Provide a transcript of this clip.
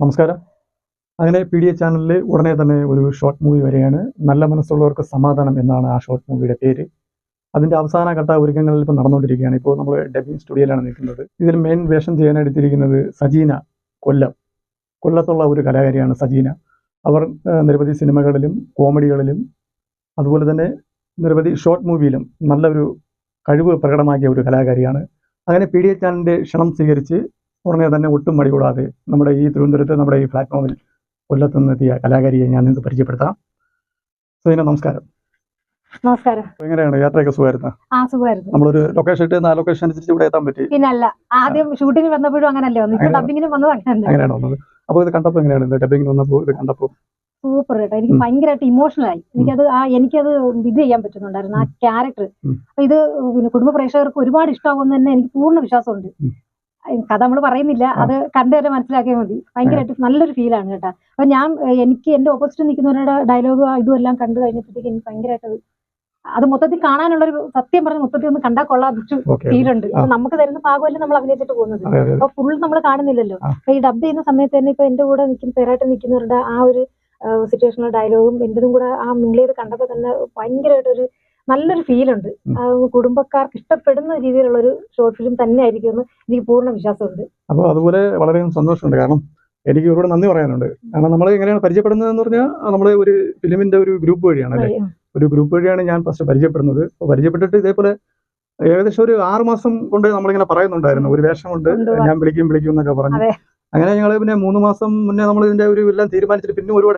നമസ്കാരം. അങ്ങനെ P D A ചാനലിൽ ഉടനെ തന്നെ ഒരു ഷോർട്ട് മൂവി വരികയാണ് നല്ല മനസ്സുള്ളവർക്ക് സമാധാനം എന്നാണ് ആ ഷോർട്ട് മൂവിയുടെ പേര്. അതിന്റെ അവസാന ഘട്ട ഒരുക്കങ്ങളിൽ ഇപ്പോൾ നടന്നുകൊണ്ടിരിക്കുകയാണ്. ഇപ്പോൾ നമ്മൾ ഡബിങ് സ്റ്റുഡിയോയിലാണ് നിൽക്കുന്നത്. ഇതിൽ മെയിൻ വേഷം ചെയ്യാൻ എടുത്തിരിക്കുന്നത് സജീന കൊല്ലം. കൊല്ലത്തുള്ള ഒരു കലാകാരിയാണ് സജീന. അവർ നിരവധി സിനിമകളിലും കോമഡികളിലും അതുപോലെ തന്നെ നിരവധി ഷോർട്ട് മൂവിയിലും നല്ലൊരു കഴിവ് പ്രകടമാക്കിയ ഒരു കലാകാരിയാണ്. അങ്ങനെ പി ഡി എ ചാനലിന്റെ ക്ഷണം സ്വീകരിച്ച് ഉടനെ തന്നെ ഒട്ടും മടി കൂടാതെ നമ്മുടെ ഈ തിരുവനന്തപുരത്ത് നമ്മുടെ ഈ പ്ലാറ്റ്ഫോമിൽ കൊല്ലത്ത് നിന്നെത്തിയ കലാകാരിയെ ഞാൻ നിങ്ങൾക്ക് പരിചയപ്പെടുത്താം. സുദിന നമസ്കാരം. നമസ്കാരം. എങ്ങനെയാണ്? യാത്രയൊക്കെ സുഖമായിരുന്നു? ആ സുഖമായിരുന്നു. നമ്മളൊരു ലൊക്കേഷൻ ഇട്ട് ആ ലൊക്കേഷൻ അനുസരിച്ച് ഇവിടെ എത്താൻ പറ്റി? പിന്നല്ല ആദ്യം ഷൂട്ടിന് വന്നപ്പോഴും അങ്ങനല്ലേ വന്നു. ഡബിങ്ങിന് വന്നത് അങ്ങനെയാണ് വന്നത്. അപ്പോൾ ഇത് കണ്ടപ്പോൾ എങ്ങനെയാണ്? ഇത് ഡബിങ്ങിന് വന്നപ്പോൾ ഇത് കണ്ടപ്പോൾ സൂപ്പർ കേട്ടോ എനിക്ക് ഭയങ്കരമായിട്ട് ഇമോഷണൽ ആയി. എനിക്കത് ആ എനിക്കത് ഇത് ചെയ്യാൻ പറ്റുന്നുണ്ടായിരുന്നു. ആ ക്യാരക്ടർ. ഇത് പിന്നെ കുടുംബ പ്രേക്ഷകർക്ക് ഒരുപാട് ഇഷ്ടമാകുമെന്ന് തന്നെ എനിക്ക് പൂർണ വിശ്വാസമുണ്ട്. കഥ നമ്മൾ പറയുന്നില്ല. അത് കണ്ടു തന്നെ മനസ്സിലാക്കിയാൽ മതി. ഭയങ്കരമായിട്ട് നല്ലൊരു ഫീലാണ് കേട്ടോ. അപ്പൊ ഞാൻ എനിക്ക് എന്റെ ഓപ്പോസിറ്റ് നിൽക്കുന്നവരുടെ ഡയലോഗ് ഇതും എല്ലാം കണ്ടു കഴിഞ്ഞപ്പോഴത്തേക്ക് എനിക്ക് ഭയങ്കരമായിട്ട് അത് മൊത്തത്തിൽ കാണാനുള്ള ഒരു സത്യം പറഞ്ഞ മൊത്തത്തിൽ ഒന്ന് കണ്ടാൽ കൊള്ളാം ഫീലുണ്ട്. നമുക്ക് തരുന്ന ഭാഗമല്ലേ നമ്മൾ അഭിനയിച്ചിട്ട് പോകുന്നത്. അപ്പൊ ഫുൾ നമ്മൾ കാണുന്നില്ലല്ലോ. അപ്പൊ ഈ ഡബ് ചെയ്യുന്ന സമയത്ത് തന്നെ ഇപ്പൊ എന്റെ കൂടെ നിൽക്കുന്ന പേരായിട്ട് നിൽക്കുന്നവരുടെ ആ ഒരു സിറ്റുവേഷനിലെ ഡയലോഗും എന്റതും കൂടെ ആ മിങ്കിൾ ചെയ്ത് കണ്ടപ്പോ തന്നെ ഭയങ്കരമായിട്ട് ഒരു നല്ലൊരു ഉം. കുടുംബക്കാർക്ക് ഇഷ്ടപ്പെടുന്ന രീതിയിലുള്ള ഒരു ഷോർട്ട് ഫിലിം തന്നെ ആയിരിക്കും എന്ന് എനിക്ക് പൂർണ വിശ്വാസമുണ്ട്. അപ്പോൾ അതുപോലെ വളരെ സന്തോഷമുണ്ട്. കാരണം എനിക്ക് ഒരുപാട് നന്ദി പറയാനുണ്ട്. കാരണം നമ്മൾ എങ്ങനെയാണ് പരിചയപ്പെടുന്നത് എന്ന് പറഞ്ഞാൽ നമ്മളെ ഒരു ഫിലിമിന്റെ ഒരു ഗ്രൂപ്പ് വഴിയാണ് അല്ലേ? ഒരു ഗ്രൂപ്പ് വഴിയാണ് ഞാൻ ഫസ്റ്റ് പരിചയപ്പെടുന്നത്. പരിചയപ്പെട്ടിട്ട് ഇതേപോലെ ഏകദേശം ഒരു ആറു മാസം കൊണ്ട് നമ്മളിങ്ങനെ പറയുന്നുണ്ടായിരുന്നു. ഒരു വേഷമുണ്ട്. ഞാൻ വിളിക്കും വിളിക്കും എന്നൊക്കെ പറഞ്ഞു. അങ്ങനെ ഞങ്ങൾ പിന്നെ മൂന്ന് മാസം മുന്നേ നമ്മൾ ഇതിന്റെ ഒരു എല്ലാം തീരുമാനിച്ചിട്ട് പിന്നെ ഒരുപാട്